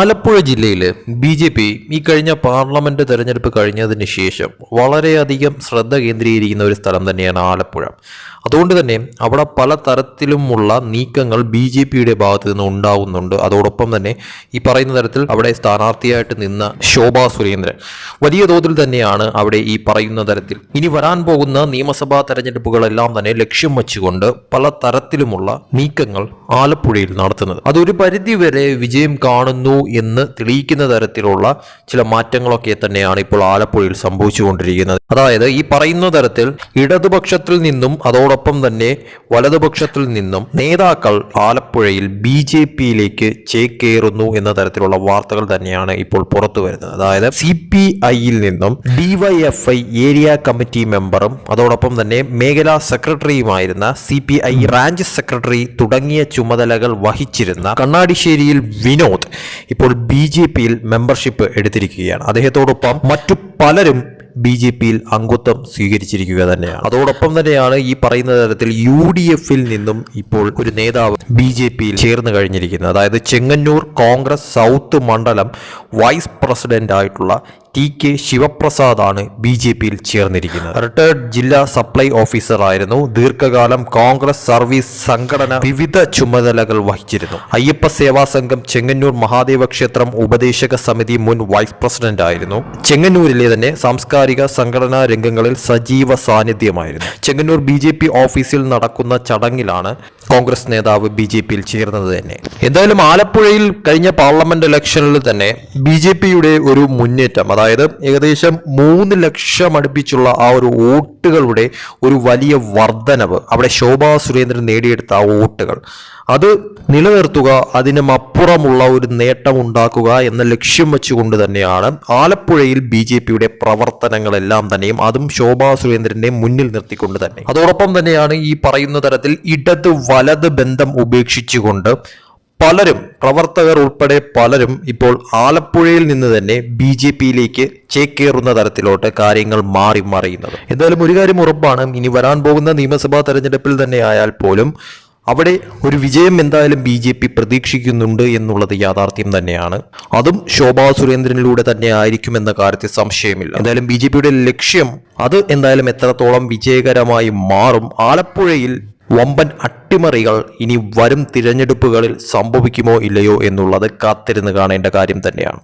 ആലപ്പുഴ ജില്ലയിൽ B J P ഈ കഴിഞ്ഞ പാർലമെന്റ് തെരഞ്ഞെടുപ്പ് കഴിഞ്ഞതിന് ശേഷം വളരെയധികം ശ്രദ്ധ കേന്ദ്രീകരിക്കുന്ന ഒരു സ്ഥലം തന്നെയാണ് ആലപ്പുഴ. അതുകൊണ്ട് തന്നെ അവിടെ പല തരത്തിലുമുള്ള നീക്കങ്ങൾ ബി ജെ പിയുടെ ഭാഗത്ത് നിന്ന് ഉണ്ടാകുന്നുണ്ട് അതോടൊപ്പം തന്നെ ഈ പറയുന്ന തരത്തിൽ അവിടെ സ്ഥാനാർത്ഥിയായിട്ട് നിന്ന ശോഭാ സുരേന്ദ്രൻ. വലിയ തോതിൽ തന്നെയാണ് അവിടെ ഈ പറയുന്ന തരത്തിൽ. ഇനി വരാൻ പോകുന്ന നിയമസഭാ തെരഞ്ഞെടുപ്പുകളെല്ലാം തന്നെ ലക്ഷ്യം വെച്ചുകൊണ്ട് പല തരത്തിലുമുള്ള നീക്കങ്ങൾ ആലപ്പുഴയിൽ നടത്തുന്നത്. അതൊരു പരിധിവരെ വിജയം കാണുന്നു എന്ന് തെളിയിക്കുന്ന തരത്തിലുള്ള ചില മാറ്റങ്ങളൊക്കെ തന്നെയാണ് ഇപ്പോൾ ആലപ്പുഴയിൽ സംഭവിച്ചുകൊണ്ടിരിക്കുന്നത്. അതായത് ഈ പറയുന്ന തരത്തിൽ ഇടതുപക്ഷത്തിൽ നിന്നും അതോടൊപ്പം തന്നെ വലതുപക്ഷത്തിൽ നിന്നും നേതാക്കൾ ആലപ്പുഴയിൽ ബി ജെ പിയിലേക്ക് ചേക്കേറുന്നു എന്ന തരത്തിലുള്ള വാർത്തകൾ തന്നെയാണ് ഇപ്പോൾ പുറത്തു വരുന്നത്. അതായത് സി പി ഐയിൽ നിന്നും ഡിവൈഎഫ്ഐ ഏരിയ കമ്മിറ്റി മെമ്പറും അതോടൊപ്പം തന്നെ മേഖലാ സെക്രട്ടറിയുമായിരുന്ന C P I branch secretary തുടങ്ങിയ ചുമതലകൾ വഹിച്ചിരുന്ന കണ്ണാടിശ്ശേരിയിൽ വിനോദ് ഇപ്പോൾ ബി ജെ പിയിൽ മെമ്പർഷിപ്പ് എടുത്തിരിക്കുകയാണ്. അദ്ദേഹത്തോടൊപ്പം മറ്റു പലരും ബി ജെ പിയിൽ അംഗത്വം സ്വീകരിച്ചിരിക്കുക തന്നെയാണ്. അതോടൊപ്പം തന്നെയാണ് ഈ പറയുന്ന തരത്തിൽ യു ഡി എഫിൽ നിന്നും ഇപ്പോൾ ഒരു നേതാവ് ബി ജെ പിയിൽ ചേർന്ന് കഴിഞ്ഞിരിക്കുന്നത്. അതായത് ചെങ്ങന്നൂർ കോൺഗ്രസ് സൗത്ത് മണ്ഡലം വൈസ് പ്രസിഡന്റ് ആയിട്ടുള്ള ടി കെ ശിവപ്രസാദാണ് ബി ജെ പിയിൽ ചേർന്നിരിക്കുന്നത്. റിട്ടയർഡ് ജില്ലാ സപ്ലൈ ഓഫീസർ ആയിരുന്നു ദീർഘകാലം കോൺഗ്രസ് സർവീസ് സംഘടന വിവിധ ചുമതലകൾ വഹിച്ചിരുന്നു. അയ്യപ്പ സേവാ സംഘം ചെങ്ങന്നൂർ മഹാദേവ ക്ഷേത്രം ഉപദേശക സമിതി മുൻ വൈസ് പ്രസിഡന്റ് ആയിരുന്നു ചെങ്ങന്നൂരിലെ തന്നെ സാംസ്കാരിക സംഘടനാ രംഗങ്ങളിൽ സജീവ സാന്നിധ്യമായിരുന്നു. ചെങ്ങന്നൂർ ബി ജെ പി ഓഫീസിൽ നടക്കുന്ന ചടങ്ങിലാണ് കോൺഗ്രസ് നേതാവ് ബി ജെ പിയിൽ ചേർന്നത് തന്നെ. എന്തായാലും ആലപ്പുഴയിൽ കഴിഞ്ഞ പാർലമെന്റ് ഇലക്ഷനിൽ തന്നെ ബി ജെ പിയുടെ ഒരു മുന്നേറ്റം അതായത് ഏകദേശം മൂന്ന് ലക്ഷം അടുപ്പിച്ചുള്ള ആ ഒരു വോട്ടുകളുടെ ഒരു വലിയ വർധനവ് അവിടെ ശോഭാ സുരേന്ദ്രൻ നേടിയെടുത്ത ആ വോട്ടുകൾ. അത് നിലനിർത്തുക അതിനും അപ്പുറമുള്ള ഒരു നേട്ടം ഉണ്ടാക്കുക എന്ന ലക്ഷ്യം വെച്ചുകൊണ്ട് തന്നെയാണ് ആലപ്പുഴയിൽ ബി ജെ പിയുടെ പ്രവർത്തനങ്ങളെല്ലാം തന്നെയും അതും ശോഭാ സുരേന്ദ്രന്റെ മുന്നിൽ നിർത്തിക്കൊണ്ട് തന്നെ. അതോടൊപ്പം തന്നെയാണ് ഈ പറയുന്ന തരത്തിൽ ഇടത് വലത് ബന്ധം ഉപേക്ഷിച്ചുകൊണ്ട് പലരും പ്രവർത്തകർ ഉൾപ്പെടെ പലരും ഇപ്പോൾ ആലപ്പുഴയിൽ നിന്ന് തന്നെ ബി ജെ പിയിലേക്ക് ചേക്കേറുന്ന തരത്തിലോട്ട് കാര്യങ്ങൾ മാറി മറിയുന്നത്. എന്തായാലും ഒരു കാര്യം ഉറപ്പാണ് ഇനി വരാൻ പോകുന്ന നിയമസഭാ തെരഞ്ഞെടുപ്പിൽ തന്നെ ആയാൽ പോലും അവിടെ ഒരു വിജയം എന്തായാലും ബി ജെ പി പ്രതീക്ഷിക്കുന്നുണ്ട് എന്നുള്ളത് യാഥാർത്ഥ്യം തന്നെയാണ്. അതും ശോഭാ സുരേന്ദ്രനിലൂടെ തന്നെ ആയിരിക്കുമെന്ന കാര്യത്തിൽ സംശയമില്ല. എന്തായാലും ബി ലക്ഷ്യം അത് എന്തായാലും എത്രത്തോളം വിജയകരമായി മാറും ആലപ്പുഴയിൽ വമ്പൻ അട്ടിമറികൾ ഇനി വരും തിരഞ്ഞെടുപ്പുകളിൽ സംഭവിക്കുമോ ഇല്ലയോ എന്നുള്ളത് കാത്തിരുന്ന് കാണേണ്ട കാര്യം തന്നെയാണ്.